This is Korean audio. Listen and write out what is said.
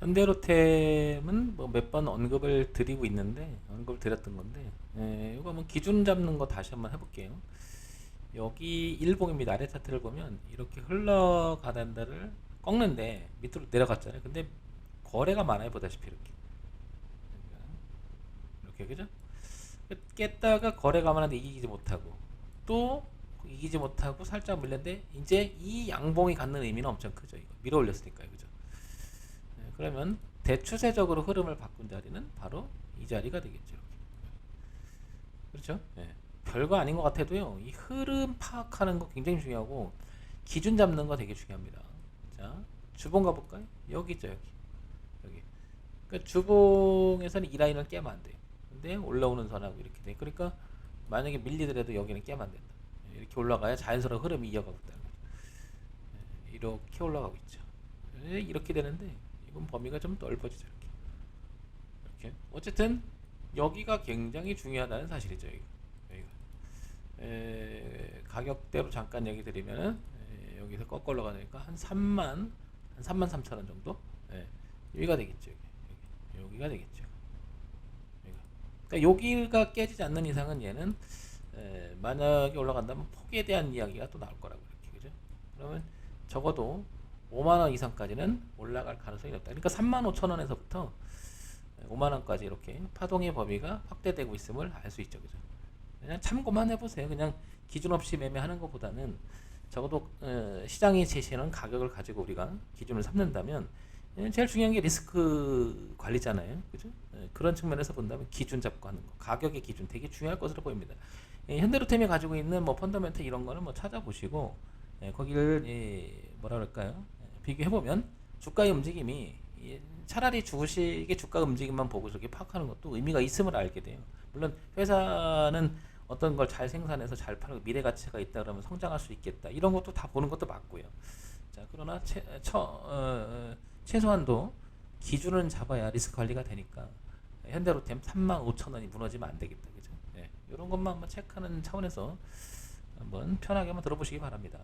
현대로템은 뭐 몇 번 언급을 드리고 있는데 언급을 드렸던 건데 예, 이거 한번 기준 잡는 거 다시 한번 해볼게요. 여기 일봉입니다. 아래 차트를 보면 이렇게 흘러가는 데를 꺾는데 밑으로 내려갔잖아요. 근데 거래가 많아요. 보다시피 이렇게 이렇게 그죠? 깼다가 거래가 많은데 이기지 못하고 또 이기지 못하고 살짝 밀렸는데 이제 이 양봉이 갖는 의미는 엄청 크죠. 이거 밀어 올렸으니까요. 그죠? 네, 그러면 대추세적으로 흐름을 바꾼 자리는 바로 이 자리가 되겠죠. 그렇죠? 예. 별거 아닌 것 같아도요. 이 흐름 파악하는 거 굉장히 중요하고 기준 잡는 거 되게 중요합니다. 자, 주봉 가볼까요? 여기 있죠, 여기. 여기. 그러니까 주봉에서는 이 라인을 깨면 안 돼요. 근데 올라오는 선하고 이렇게 돼. 그러니까 만약에 밀리더라도 여기는 깨면 안 된다. 예, 이렇게 올라가야 자연스러운 흐름이 이어가고 거죠. 예, 이렇게 올라가고 있죠. 예, 이렇게 되는데 이건 범위가 좀 넓어지죠. 이렇게. 이렇게. 어쨌든 여기가 굉장히 중요하다는 사실이죠. 여기가. 에, 가격대로 잠깐 얘기 드리면은 에, 여기서 꺾어 올라가니까 한 3만 한 3만 3천 원 정도 예, 여기가 되겠죠. 여기. 여기 가 되겠죠. 여기가. 그러니까 여기가 깨지지 않는 이상은 얘는 에, 만약에 올라간다면 폭에 대한 이야기가 또 나올 거라고 이렇게 그죠? 그러면 적어도 5만 원 이상까지는 올라갈 가능성이 높다. 그러니까 3만 5천 원에서부터 5만 원까지 이렇게 파동의 범위가 확대되고 있음을 알 수 있죠, 그죠? 그냥 참고만 해보세요. 그냥 기준 없이 매매하는 것보다는 적어도 어, 시장이 제시하는 가격을 가지고 우리가 기준을 삼는다면 예, 제일 중요한 게 리스크 관리잖아요, 그죠? 예, 그런 측면에서 본다면 기준 잡고 하는 거, 가격의 기준 되게 중요할 것으로 보입니다. 예, 현대로템이 가지고 있는 뭐 펀더멘트 이런 거는 뭐 찾아보시고 예, 거기를 예, 뭐라 그럴까요? 예, 비교해 보면 주가의 움직임이 예, 차라리 주식의 주가 움직임만 보고 저렇게 파악하는 것도 의미가 있음을 알게 돼요. 물론 회사는 어떤 걸 잘 생산해서 잘 팔고 미래 가치가 있다 그러면 성장할 수 있겠다 이런 것도 다 보는 것도 맞고요. 자 그러나 최, 처, 어, 어, 최소한도 기준은 잡아야 리스크 관리가 되니까 현대로템 3만 5천 원이 무너지면 안 되겠다 그죠? 예, 이런 것만 한번 체크하는 차원에서 한번 편하게 한번 들어보시기 바랍니다.